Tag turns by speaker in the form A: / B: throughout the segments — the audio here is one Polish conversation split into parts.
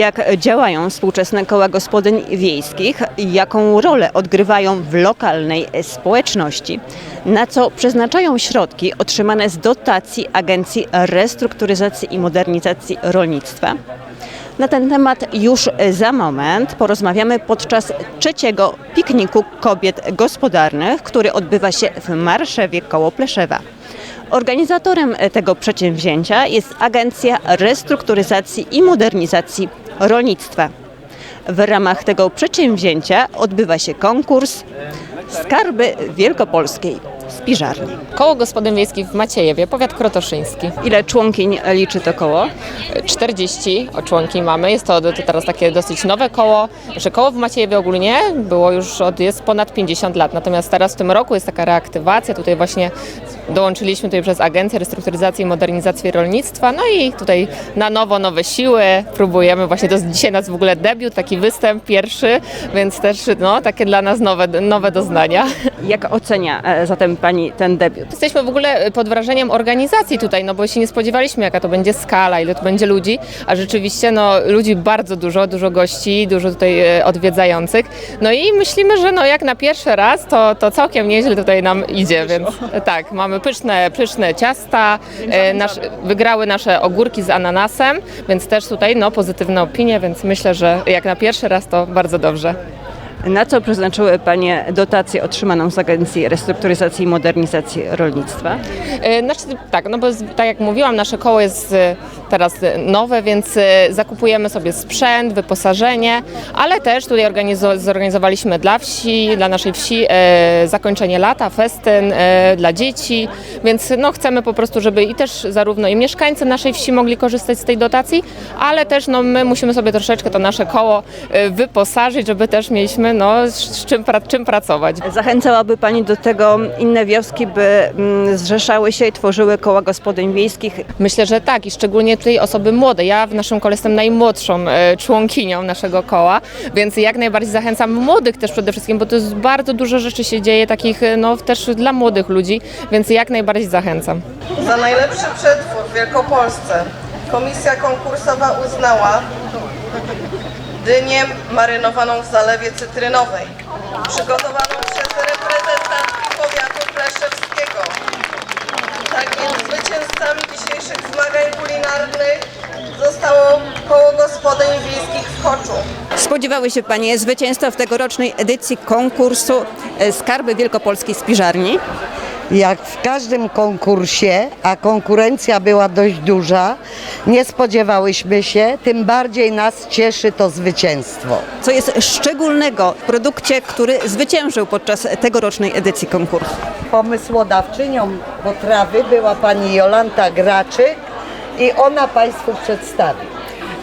A: Jak działają współczesne koła gospodyń wiejskich jaką rolę odgrywają w lokalnej społeczności? Na co przeznaczają środki otrzymane z dotacji Agencji Restrukturyzacji i Modernizacji Rolnictwa? Na ten temat już za moment porozmawiamy podczas trzeciego pikniku kobiet gospodarnych, który odbywa się w Marszewie koło Pleszewa. Organizatorem tego przedsięwzięcia jest Agencja Restrukturyzacji i Modernizacji Rolnictwa. W ramach tego przedsięwzięcia odbywa się konkurs Skarby Wielkopolskiej Spiżarni.
B: Koło Gospodyń Wiejskich w Maciejewie, powiat krotoszyński.
A: Ile członkiń liczy to koło?
B: 40 członki mamy. Jest to, teraz takie dosyć nowe koło. Znaczy koło w Maciejewie ogólnie było już od, jest ponad 50 lat. Natomiast teraz w tym roku jest taka reaktywacja. Tutaj właśnie dołączyliśmy tutaj przez Agencję Restrukturyzacji i Modernizacji Rolnictwa. No i tutaj na nowo nowe siły. Próbujemy właśnie, to dzisiaj nas w ogóle debiut, taki występ pierwszy, więc też no, takie dla nas nowe, nowe doznania.
A: Jak ocenia e, zatem Pani ten debiut?
B: Jesteśmy w ogóle pod wrażeniem organizacji tutaj, no bo się nie spodziewaliśmy, jaka to będzie skala, ile to będzie ludzi, a rzeczywiście no, ludzi bardzo dużo, dużo gości, dużo tutaj e, odwiedzających. No i myślimy, że no, jak na pierwszy raz, to, to całkiem nieźle tutaj nam idzie, więc e, tak, mamy pyszne, pyszne ciasta, e, nasz, wygrały nasze ogórki z ananasem, więc też tutaj no, pozytywne opinie, więc myślę, że jak na pierwszy raz to bardzo dobrze.
A: Na co przeznaczyły Panie dotację otrzymaną z Agencji Restrukturyzacji i Modernizacji Rolnictwa?
B: E, Znaczy, tak, no bo tak jak mówiłam, nasze koło jest e, teraz e, nowe, więc zakupujemy sobie sprzęt, wyposażenie, ale też tutaj organizo- zorganizowaliśmy dla wsi, dla naszej wsi zakończenie lata, festyn dla dzieci, więc no, chcemy po prostu, żeby i też zarówno i mieszkańcy naszej wsi mogli korzystać z tej dotacji, ale też no, my musimy sobie troszeczkę to nasze koło wyposażyć, żeby też mieliśmy no, z czym, pra- czym pracować.
A: Zachęcałaby Pani do tego inne wioski, by mm, zrzeszały się i tworzyły koła gospodyń wiejskich?
B: Myślę, że tak i szczególnie tutaj osoby młode. Ja w naszym kole jestem najmłodszą e, członkinią naszego koła, więc jak najbardziej zachęcam młodych też przede wszystkim, bo to jest bardzo dużo rzeczy się dzieje takich e, no też dla młodych ludzi, więc jak najbardziej zachęcam.
C: Za najlepszy przetwór w Wielkopolsce komisja konkursowa uznała dynię marynowaną w zalewie cytrynowej, przygotowaną przez reprezentantki powiatu pleszewskiego. Tak więc zwycięzcami dzisiejszych zmagań kulinarnych zostało koło gospodyń wiejskich w Choczu.
A: Spodziewały się Panie zwycięstwa w tegorocznej edycji konkursu e, Skarby Wielkopolskiej Spiżarni?
D: Jak w każdym konkursie, a konkurencja była dość duża, nie spodziewałyśmy się, tym bardziej nas cieszy to zwycięstwo.
A: Co jest szczególnego w produkcie, który zwyciężył podczas tegorocznej edycji konkursu?
D: Pomysłodawczynią potrawy była pani Jolanta Graczyk i ona Państwu przedstawi.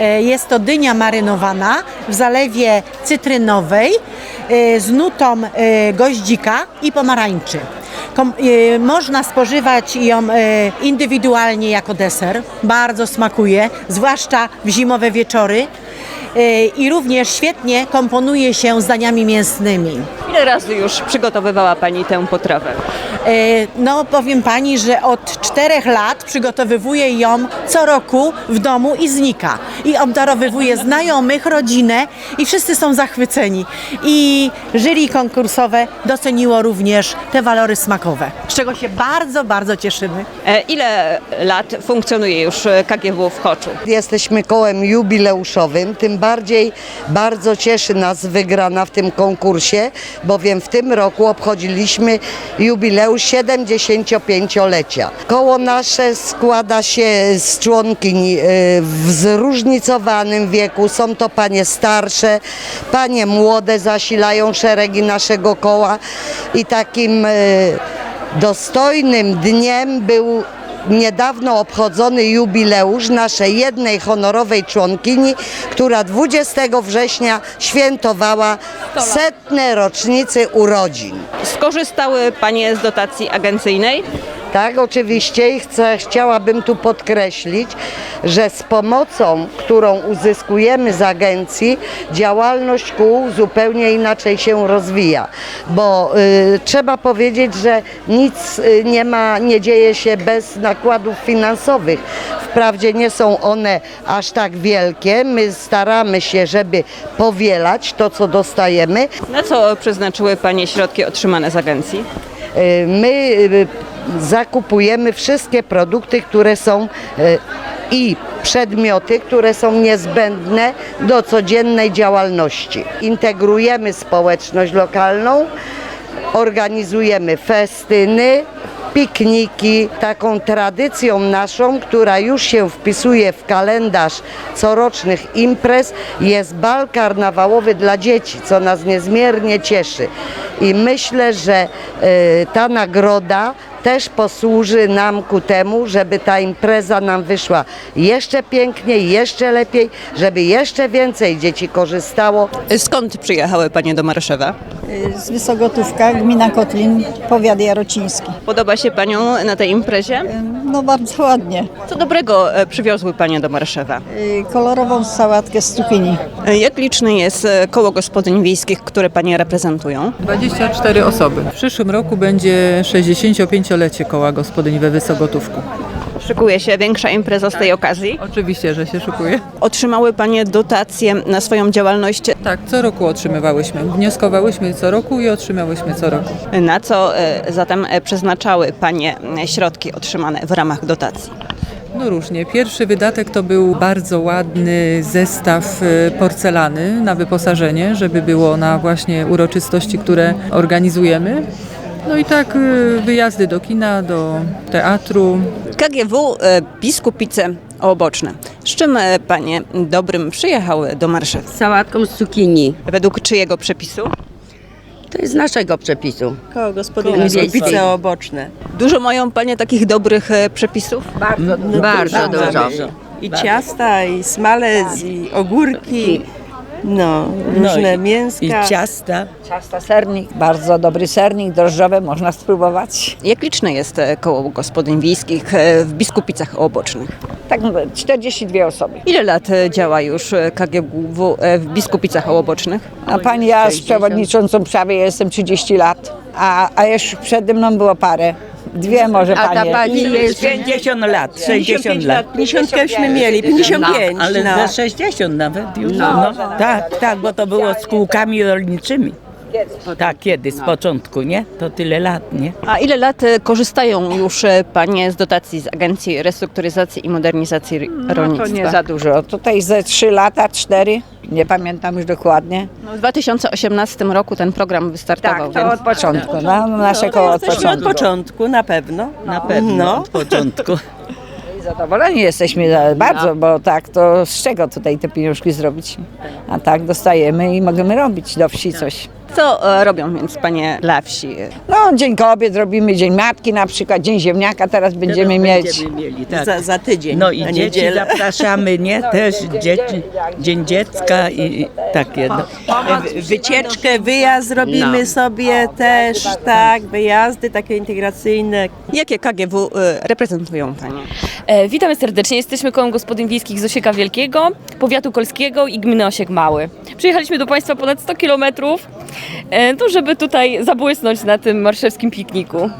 E: E, Jest to dynia marynowana w zalewie cytrynowej e, z nutą e, goździka i pomarańczy. E, można spożywać ją e, indywidualnie jako deser. Bardzo smakuje, zwłaszcza w zimowe wieczory. E, I również świetnie komponuje się z daniami mięsnymi.
A: Ile razy już przygotowywała Pani tę potrawę?
E: E, No, powiem pani, że od czterech lat przygotowywuję ją co roku w domu i znika. I obdarowywuję znajomych, rodzinę i wszyscy są zachwyceni. I jury konkursowe doceniło również te walory smakowe, z czego się bardzo, bardzo cieszymy.
A: E, Ile lat funkcjonuje już e, KGW w Choczu?
D: Jesteśmy kołem jubileuszowym, tym bardziej bardzo cieszy nas wygrana w tym konkursie, bowiem w tym roku obchodziliśmy jubileusz 75-lecia. Koło nasze składa się z członkiń e, w zróżnicowanym wieku. Są to panie starsze, panie młode zasilają szeregi naszego koła i takim e, dostojnym dniem był niedawno obchodzony jubileusz naszej jednej honorowej członkini, która 20 września świętowała setne rocznicy urodzin.
A: Skorzystały Panie z dotacji agencyjnej?
D: Tak, oczywiście i chcę, chciałabym tu podkreślić, że z pomocą, którą uzyskujemy z agencji, działalność kół zupełnie inaczej się rozwija, bo y, trzeba powiedzieć, że nic y, nie ma, nie dzieje się bez nakładów finansowych. Wprawdzie nie są one aż tak wielkie. My staramy się, żeby powielać to, co dostajemy.
A: Na co przeznaczyły Panie środki otrzymane z agencji?
D: Y, My y, zakupujemy wszystkie produkty, które są y, i przedmioty, które są niezbędne do codziennej działalności. Integrujemy społeczność lokalną, organizujemy festyny, pikniki. Taką tradycją naszą, która już się wpisuje w kalendarz corocznych imprez, jest bal karnawałowy dla dzieci, co nas niezmiernie cieszy. I myślę, że y, ta nagroda też posłuży nam ku temu, żeby ta impreza nam wyszła jeszcze piękniej, jeszcze lepiej, żeby jeszcze więcej dzieci korzystało.
A: Skąd przyjechały Panie do Marszewa?
F: Z Wysogotówka, gmina Kotlin, powiat jarociński.
A: Podoba się Panią na tej imprezie?
F: No bardzo ładnie.
A: Co dobrego e, przywiozły Panie do Marszewa?
F: Y, Kolorową sałatkę z cukinii.
A: E, Jak liczne jest e, koło gospodyń wiejskich, które Panie reprezentują?
G: 24 osoby. W przyszłym roku będzie 65-lecie koła gospodyń we Wysogotówku.
A: Szykuje się większa impreza z tej okazji.
G: Oczywiście, że się szykuje.
A: Otrzymały Panie dotacje na swoją działalność.
G: Tak, co roku otrzymywałyśmy. Wnioskowałyśmy co roku i otrzymałyśmy co roku.
A: Na co e, zatem e, przeznaczały Panie e, środki otrzymane w ramach dotacji?
G: No różnie. Pierwszy wydatek to był bardzo ładny zestaw e, porcelany na wyposażenie, żeby było na właśnie uroczystości, które organizujemy. No i tak e, wyjazdy do kina, do teatru,
A: KGW e, Biskupice Oboczne. Z czym e, Panie dobrym przyjechały do Marszewa?
H: sałatką z cukinii.
A: Według czyjego przepisu?
H: To jest z naszego przepisu.
F: Koło gospodyń
H: Wiejskiej.
I: oboczne.
A: Dużo mają Panie takich dobrych przepisów?
H: Bardzo dużo.
J: I ciasta, i smalec, i ogórki, no, różne mięska.
K: I ciasta. Ciasta, sernik, bardzo dobry sernik, drożdżowy, można spróbować.
A: Jak liczne jest e, koło gospodyń wiejskich e, w Biskupicach Obocznych?
K: Tak, mówię, 42 osoby.
A: Ile lat e, działa już KGW w Biskupicach Obocznych?
K: A pani, ja z przewodniczącą prawie jestem 30 lat, a, a jeszcze przede mną było parę. Dwie może
H: A ta
K: panie.
H: pani jest
J: 50 lat, 60 lat. 50 myśmy mieli, 55.
L: Ale
J: no.
L: za 60 nawet już. No. Tak, tak, bo to było z kółkami rolniczymi. Tak, kiedyś, z początku, nie? To tyle lat, nie?
A: A ile lat e, korzystają już e, Panie z dotacji z Agencji Restrukturyzacji i Modernizacji R-
K: To
A: Rolnictwa?
K: nie za dużo. Tutaj ze 3 lata, 4, nie pamiętam już dokładnie.
A: No, w 2018 roku ten program wystartował,
K: Tak, to od
A: więc
K: początku, no, nasze koło od
J: Jesteśmy od
K: początku.
J: początku, na pewno.
L: Na pewno,
J: No.
L: od początku.
K: Zadowoleni jesteśmy za- bardzo, bo tak, to z czego tutaj te pieniążki zrobić? A tak dostajemy i możemy robić do wsi coś.
A: Co e, robią więc Panie dla wsi?
K: No, Dzień Kobiet robimy, Dzień Matki na przykład, Dzień Ziemniaka teraz będziemy
L: Teraz
K: mieć.
L: Będziemy mieli, tak.
J: Za, za tydzień,
L: No i dzieci
J: niedzielę.
L: zapraszamy, nie? Też dzieci, Dzień Dziecka i, i takie. No.
J: Wy- Wycieczkę, wyjazd robimy sobie też, tak, wyjazdy takie integracyjne.
A: Jakie KGW e, reprezentują Panie?
M: E, witamy serdecznie. Jesteśmy kołem gospodyń wiejskich z Osieka Wielkiego, powiatu kolskiego i gminy Osiek Mały. Przyjechaliśmy do Państwa ponad 100 kilometrów, e, no, żeby tutaj zabłysnąć na tym marszewskim pikniku.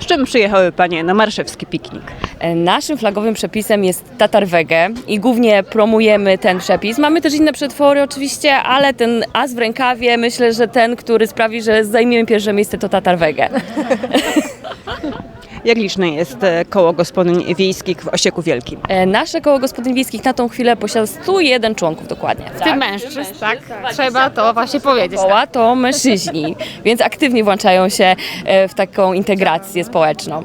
A: Z czym przyjechały Panie na marszewski piknik?
M: E, Naszym flagowym przepisem jest tatar wege i głównie promujemy ten przepis. Mamy też inne przetwory oczywiście, ale ten as w rękawie myślę, że ten, który sprawi, że zajmiemy pierwsze miejsce to tatar wege.
A: Jak liczne jest e, koło gospodyń wiejskich w Osieku Wielkim?
M: E, Nasze koło gospodyń wiejskich na tą chwilę posiada 101 członków dokładnie.
B: W tym mężczyzn, tak? Trzeba to właśnie powiedzieć.
M: Koła to mężczyźni, więc aktywnie włączają się e, w taką integrację społeczną.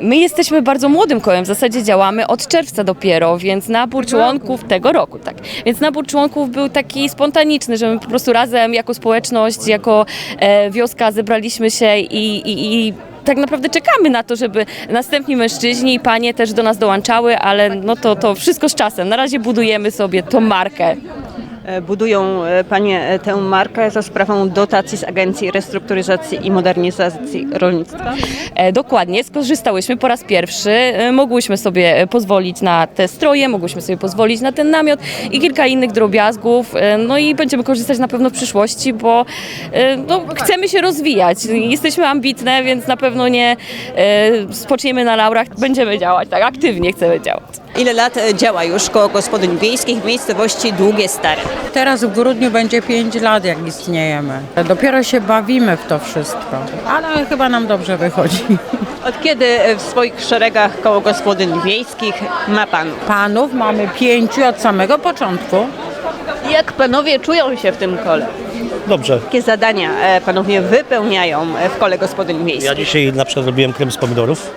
M: My jesteśmy bardzo młodym kołem, w zasadzie działamy od czerwca dopiero, więc nabór członków tego roku, tak. Więc nabór członków był taki spontaniczny, że my po prostu razem jako społeczność, jako wioska zebraliśmy się i, i, i tak naprawdę czekamy na to, żeby następni mężczyźni i panie też do nas dołączały, ale no to, to wszystko z czasem. Na razie budujemy sobie tą markę.
A: E, Budują e, Panie e, tę markę za sprawą dotacji z Agencji Restrukturyzacji i Modernizacji Rolnictwa?
M: Dokładnie, skorzystałyśmy po raz pierwszy. Mogłyśmy sobie pozwolić na te stroje, mogłyśmy sobie pozwolić na ten namiot i kilka innych drobiazgów. No i będziemy korzystać na pewno w przyszłości, bo no, chcemy się rozwijać. Jesteśmy ambitne, więc na pewno nie spoczniemy na laurach. Będziemy działać, tak, aktywnie chcemy działać.
A: Ile lat e, działa już koło gospodyń wiejskich w miejscowości Długie Stare?
N: Teraz w grudniu będzie 5 lat, jak istniejemy. Dopiero się bawimy w to wszystko, ale chyba nam dobrze wychodzi.
A: Od kiedy e, w swoich szeregach koło gospodyń wiejskich ma Pan?
N: Panów mamy pięciu od samego początku.
A: Jak Panowie czują się w tym kole?
O: Dobrze.
A: Jakie zadania e, Panowie wypełniają e, w kole gospodyń
O: Ja dzisiaj na przykład robiłem krem z pomidorów.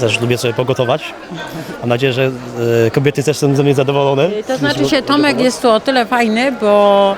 O: Też lubię sobie pogotować. Mam nadzieję, że e, kobiety też są ze mnie zadowolone.
N: To znaczy się, Tomek jest tu o tyle fajny, bo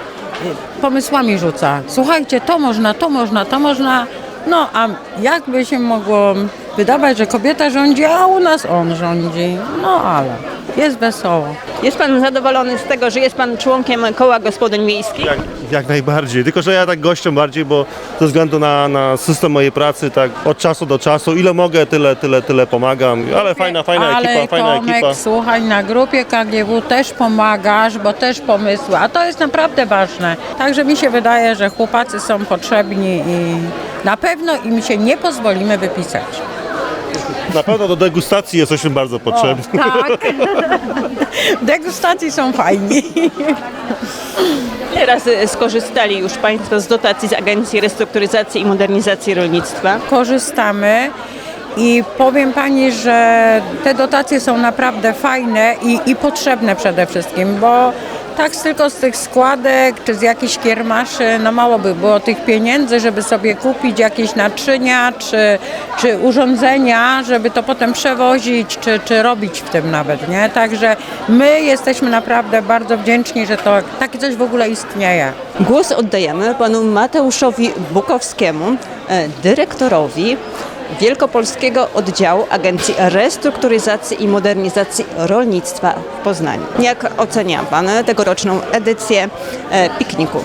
N: pomysłami rzuca. Słuchajcie, to można, to można, to można. No, a jakby się mogło wydawać, że kobieta rządzi, a u nas on rządzi. No, ale jest wesoło.
A: Jest Pan zadowolony z tego, że jest Pan członkiem koła gospodyń wiejskich?
P: Jak, jak najbardziej, tylko że ja tak gościom bardziej, bo ze względu na, na system mojej pracy, tak od czasu do czasu, ile mogę, tyle, tyle, tyle pomagam, ale fajna, fajna
N: Ale
P: ekipa, fajna
N: Tomek,
P: ekipa.
N: słuchaj, na grupie KGW też pomagasz, bo też pomysły, a to jest naprawdę ważne. Także mi się wydaje, że chłopacy są potrzebni i na pewno im się nie pozwolimy wypisać.
P: Na pewno do degustacji jesteśmy bardzo potrzebni.
N: Tak. Degustacji są fajni.
A: Ile razy skorzystali już Państwo z dotacji z Agencji Restrukturyzacji i Modernizacji Rolnictwa?
N: Korzystamy i powiem Pani, że te dotacje są naprawdę fajne i, i potrzebne przede wszystkim, bo tak tylko z tych składek czy z jakichś kiermaszy, no mało by było tych pieniędzy, żeby sobie kupić jakieś naczynia czy, czy urządzenia, żeby to potem przewozić czy, czy robić w tym nawet, nie? Także my jesteśmy naprawdę bardzo wdzięczni, że to takie coś w ogóle istnieje.
A: Głos oddajemy panu Mateuszowi Bukowskiemu, e, dyrektorowi Wielkopolskiego Oddziału Agencji Restrukturyzacji i Modernizacji Rolnictwa w Poznaniu. Jak ocenia Pan tegoroczną edycję e, pikniku?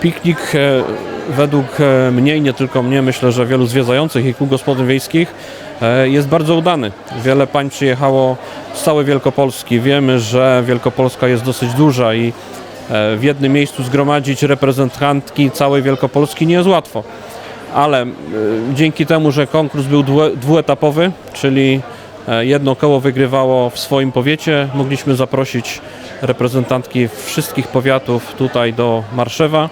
Q: Piknik e, według e, mnie i nie tylko mnie, myślę, że wielu zwiedzających i kół gospodyń wiejskich jest bardzo udany. Wiele pań przyjechało z całej Wielkopolski. Wiemy, że Wielkopolska jest dosyć duża i w jednym miejscu zgromadzić reprezentantki całej Wielkopolski nie jest łatwo. Ale e, dzięki temu, że konkurs był dwu- dwuetapowy, czyli e, jedno koło wygrywało w swoim powiecie, mogliśmy zaprosić reprezentantki wszystkich powiatów tutaj do Marszewa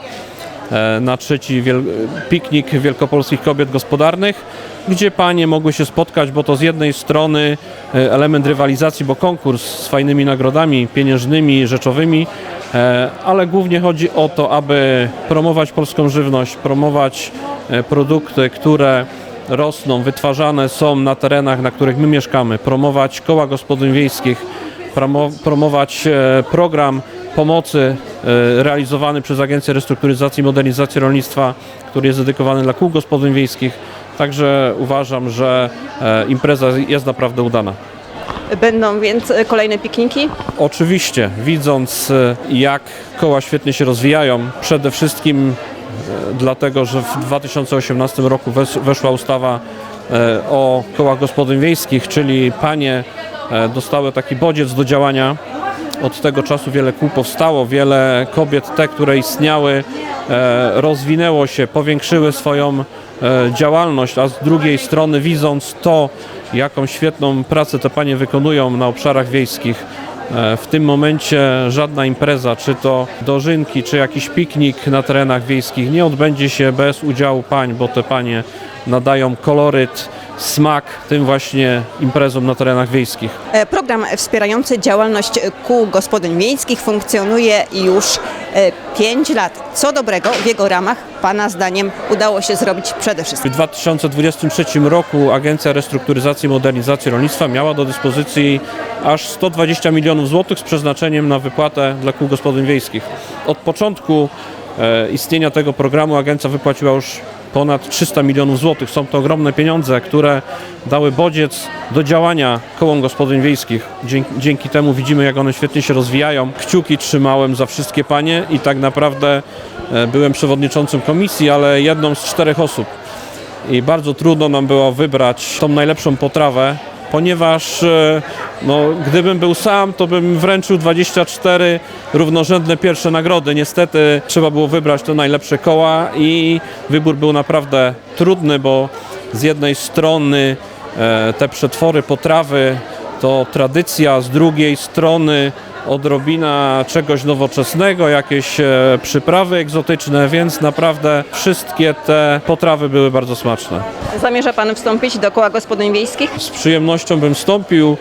Q: e, na trzeci wiel- piknik Wielkopolskich Kobiet Gospodarnych, gdzie panie mogły się spotkać, bo to z jednej strony element rywalizacji, bo konkurs z fajnymi nagrodami pieniężnymi, rzeczowymi, ale głównie chodzi o to, aby promować polską żywność, promować produkty, które rosną, wytwarzane są na terenach, na których my mieszkamy, promować koła gospodyń wiejskich, promo- promować e, program pomocy e, realizowany przez Agencję Restrukturyzacji i Modernizacji Rolnictwa, który jest dedykowany dla kół gospodyń wiejskich. Także uważam, że e, impreza jest naprawdę udana.
A: Będą więc e, kolejne pikniki?
Q: Oczywiście, widząc e, jak koła świetnie się rozwijają, przede wszystkim e, dlatego, że w 2018 roku wes- weszła ustawa e, o kołach gospodyń wiejskich, czyli panie e, dostały taki bodziec do działania. Od tego czasu wiele kół powstało, wiele kobiet, te, które istniały, e, rozwinęło się, powiększyły swoją działalność, a z drugiej strony widząc to, jaką świetną pracę te panie wykonują na obszarach wiejskich, w tym momencie żadna impreza, czy to dożynki, czy jakiś piknik na terenach wiejskich nie odbędzie się bez udziału pań, bo te panie nadają koloryt, smak tym właśnie imprezom na terenach wiejskich.
A: E, Program wspierający działalność kół gospodyń wiejskich funkcjonuje już 5 lat. Co dobrego w jego ramach Pana zdaniem udało się zrobić przede wszystkim?
Q: W 2023 roku Agencja Restrukturyzacji i Modernizacji Rolnictwa miała do dyspozycji aż 120 milionów złotych z przeznaczeniem na wypłatę dla kół gospodyń wiejskich. Od początku e, istnienia tego programu agencja wypłaciła już ponad 300 milionów złotych. Są to ogromne pieniądze, które dały bodziec do działania kołom gospodyń wiejskich. Dzięki, dzięki temu widzimy, jak one świetnie się rozwijają. Kciuki trzymałem za wszystkie panie i tak naprawdę e, byłem przewodniczącym komisji, ale jedną z czterech osób i bardzo trudno nam było wybrać tą najlepszą potrawę, ponieważ e, no, gdybym był sam, to bym wręczył 24 równorzędne pierwsze nagrody. Niestety trzeba było wybrać te najlepsze koła i wybór był naprawdę trudny, bo z jednej strony e, te przetwory, potrawy to tradycja, z drugiej strony odrobina czegoś nowoczesnego, jakieś e, przyprawy egzotyczne, więc naprawdę wszystkie te potrawy były bardzo smaczne.
A: Zamierza Pan wstąpić do koła gospodyń wiejskich?
Q: Z przyjemnością bym wstąpił,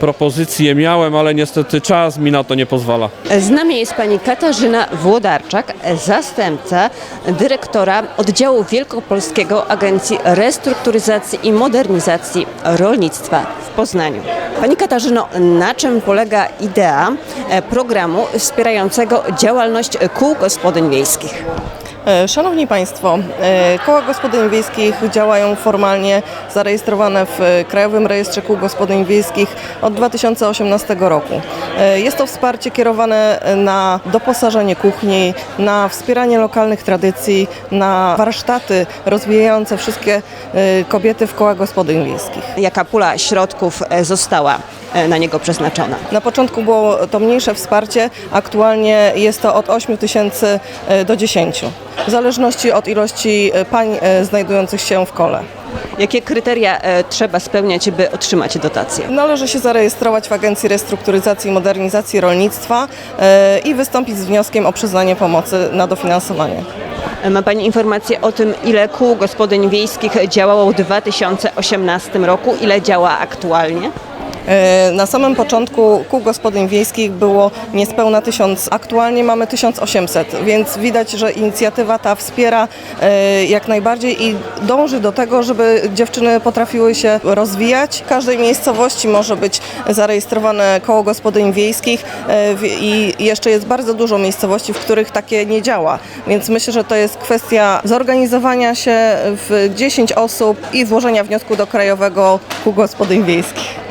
Q: propozycje miałem, ale niestety czas mi na to nie pozwala.
A: Z nami jest pani Katarzyna Włodarczak, zastępca dyrektora oddziału wielkopolskiego Agencji Restrukturyzacji i Modernizacji Rolnictwa w Poznaniu. Pani Katarzyno, na czym polega idea e, programu wspierającego działalność kół gospodyń wiejskich?
C: E, Szanowni Państwo, e, koła gospodyń wiejskich działają formalnie zarejestrowane w e, Krajowym Rejestrze Kół Gospodyń Wiejskich od 2018 roku. Jest to wsparcie kierowane na doposażenie kuchni, na wspieranie lokalnych tradycji, na warsztaty rozwijające wszystkie kobiety w kołach gospodyń wiejskich.
A: Jaka pula środków została na niego przeznaczona?
C: Na początku było to mniejsze wsparcie, aktualnie jest to od 8 tysięcy e, do 10, w zależności od ilości e, pań e, znajdujących się w kole.
A: Jakie kryteria e, trzeba spełniać, by otrzymać dotację?
C: Należy się zarejestrować w Agencji Restrukturyzacji i Modernizacji Rolnictwa e, i wystąpić z wnioskiem o przyznanie pomocy na dofinansowanie.
A: Ma Pani informację o tym, ile kół gospodyń wiejskich działało w 2018 roku, ile działa aktualnie?
C: E, Na samym początku kół gospodyń wiejskich było niespełna 1000, aktualnie mamy 1800, więc widać, że inicjatywa ta wspiera e, jak najbardziej i dąży do tego, żeby dziewczyny potrafiły się rozwijać. W każdej miejscowości może być zarejestrowane koło gospodyń wiejskich e, i jeszcze jest bardzo dużo miejscowości, w których takie nie działa, więc myślę, że to jest kwestia zorganizowania się w 10 osób i złożenia wniosku do Krajowego Kół Gospodyń Wiejskich.